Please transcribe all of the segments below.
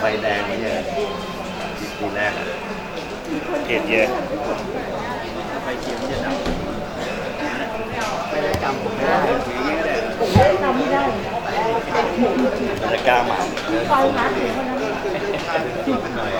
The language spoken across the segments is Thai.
ไฟแดงนี่ใช่ปีแรกอะเกตเยอะไฟเขียวจะดำไม่ได้จมไม่ได้ถือเยอะเลยจำไม่ได้มันจะกล้ามาไฟนัดเลยคนนั้นหน่อย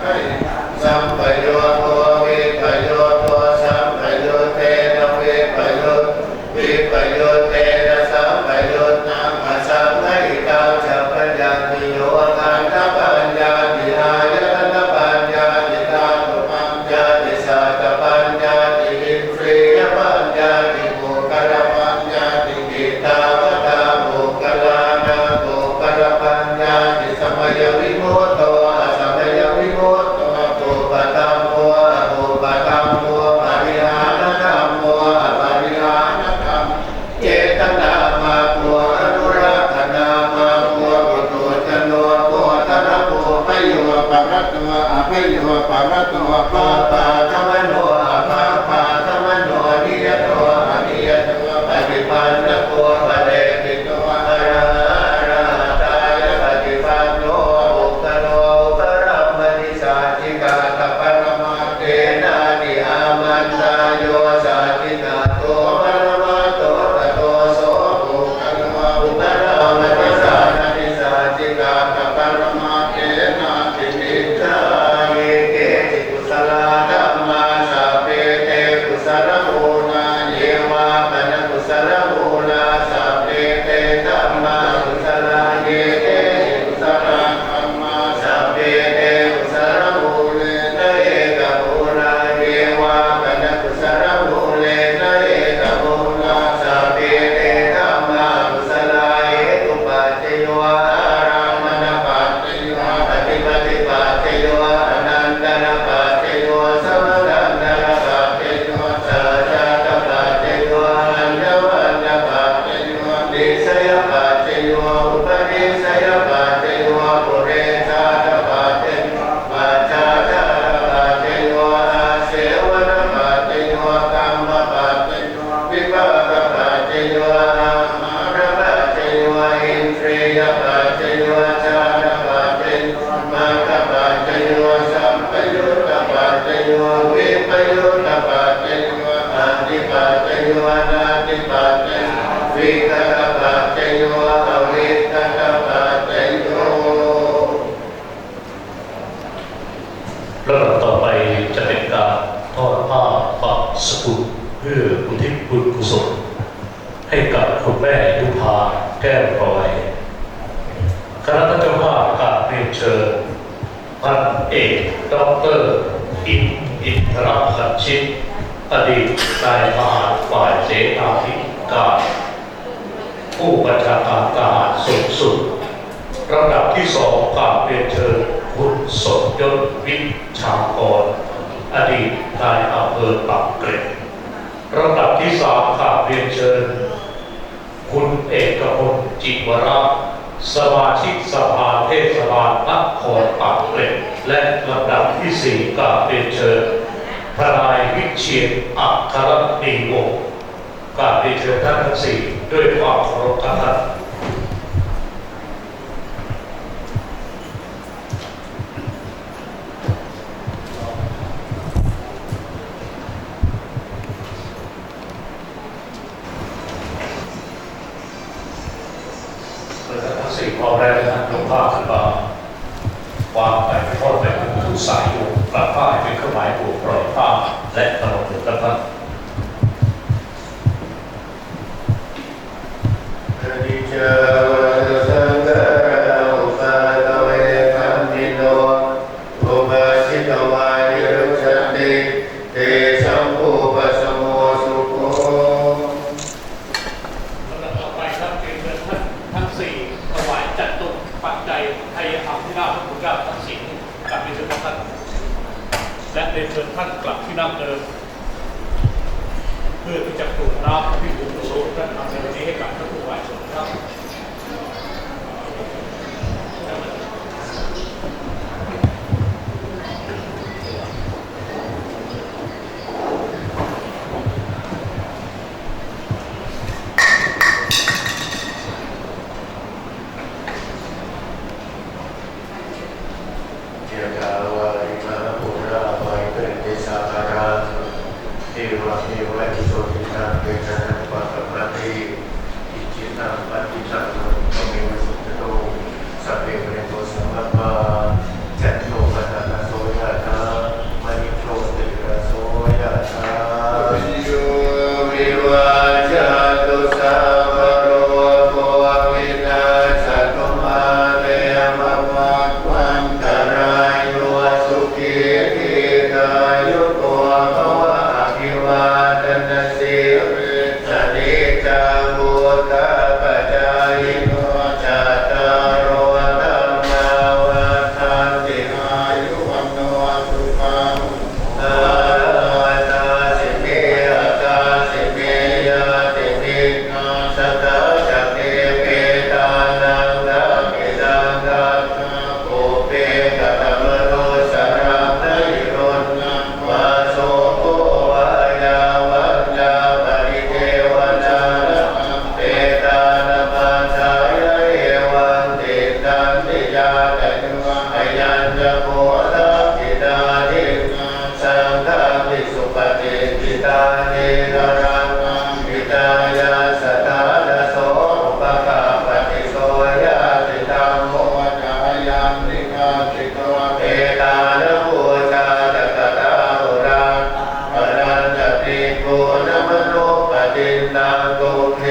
ไข้นำไป งสุดลำดับที่สองกราบเปียนเชิญคุณสมยศวิชากร อดีตนายอำเภอปากเกร็ดลำดับที่สามกราบเปียนเชิญ คุณเอกพลจิวราสมาชิกสภาเทศบาลนครปากเกร็ดและลำดับที่สี่กราบเปียนเชิญทนายวิเชียนอัครนิวงกราบเปียนเชิญท่านทั้งสี่ด้วยความเคารพครับ uh, กินนังตุเท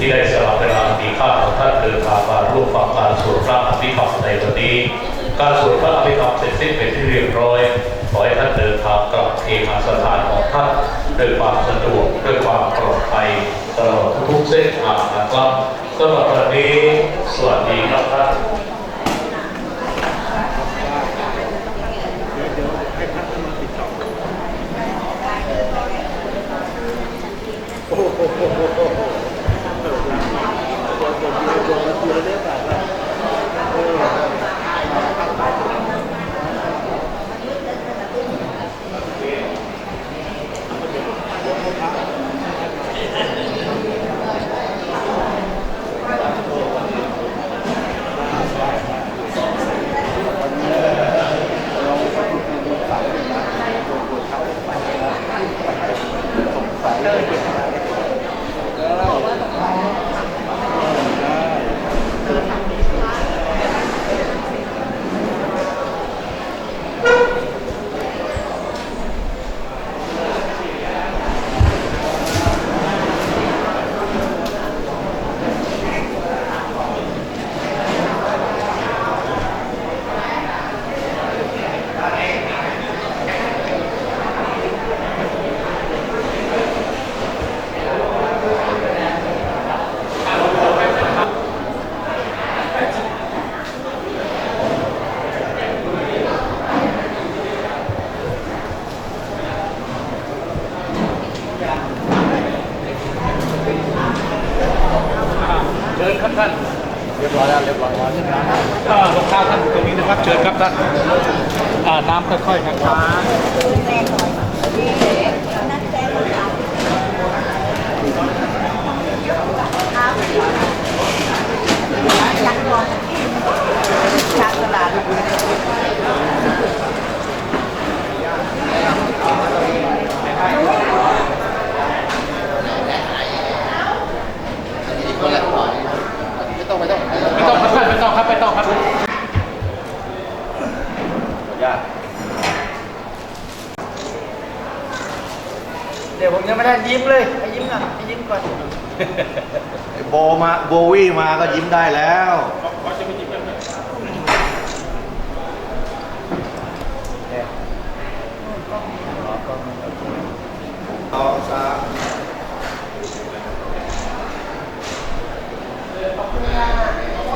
ที่ได้สละเวลาดีค่าของท่านเดินทางมาร่วมฟังการสวดพระอภิธรรมในวันนี้ การสวดพระอภิธรรมเสร็จสิ้นเป็นที่เรียบร้อย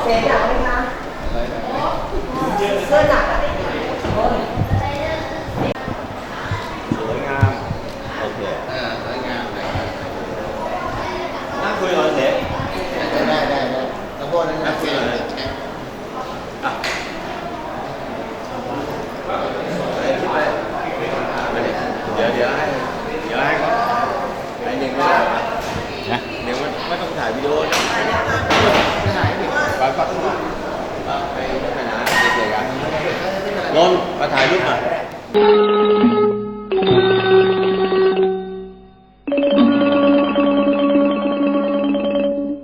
เสียงหนักไหมคะเสื้อหนัก